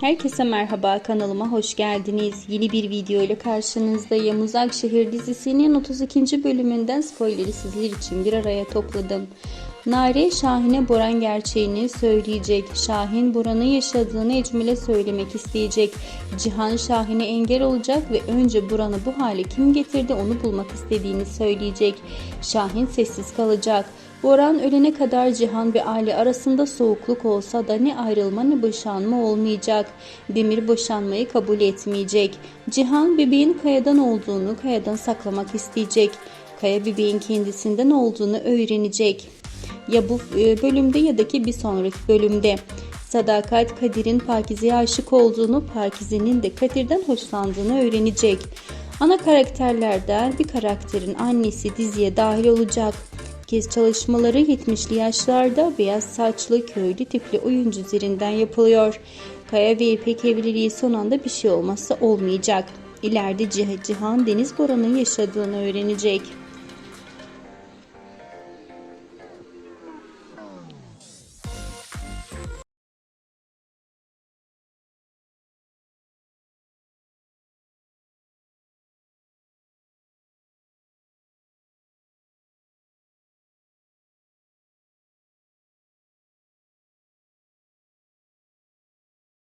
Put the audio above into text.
Herkese merhaba kanalıma hoş geldiniz. Yeni bir video ile karşınızdayım. Uzakşehir dizisinin 32. bölümünden spoileri sizler için bir araya topladım. Nare Şahin'e Boran gerçeğini söyleyecek. Şahin Boran'ın yaşadığını Ecmel'e söylemek isteyecek. Cihan Şahin'e engel olacak ve önce Boran'ı bu hale kim getirdi onu bulmak istediğini söyleyecek. Şahin sessiz kalacak. Boran ölene kadar Cihan ve aile arasında soğukluk olsa da ne ayrılma ne boşanma olmayacak. Demir boşanmayı kabul etmeyecek. Cihan bebeğin Kaya'dan olduğunu Kaya'dan saklamak isteyecek. Kaya bebeğin kendisinden olduğunu öğrenecek. Ya bu e, bölümde ya da ki bir sonraki bölümde. Sadakat Kadir'in Pakize'ye aşık olduğunu, Pakize'nin de Kadir'den hoşlandığını öğrenecek. Ana karakterlerden bir karakterin annesi diziye dahil olacak. Kez çalışmaları 70'li yaşlarda beyaz saçlı köylü tipli oyuncu üzerinden yapılıyor. Kaya ve İpek evliliği son anda bir şey olmazsa olmayacak. İleride Cih- Cihan Deniz Boran'ın yaşadığını öğrenecek.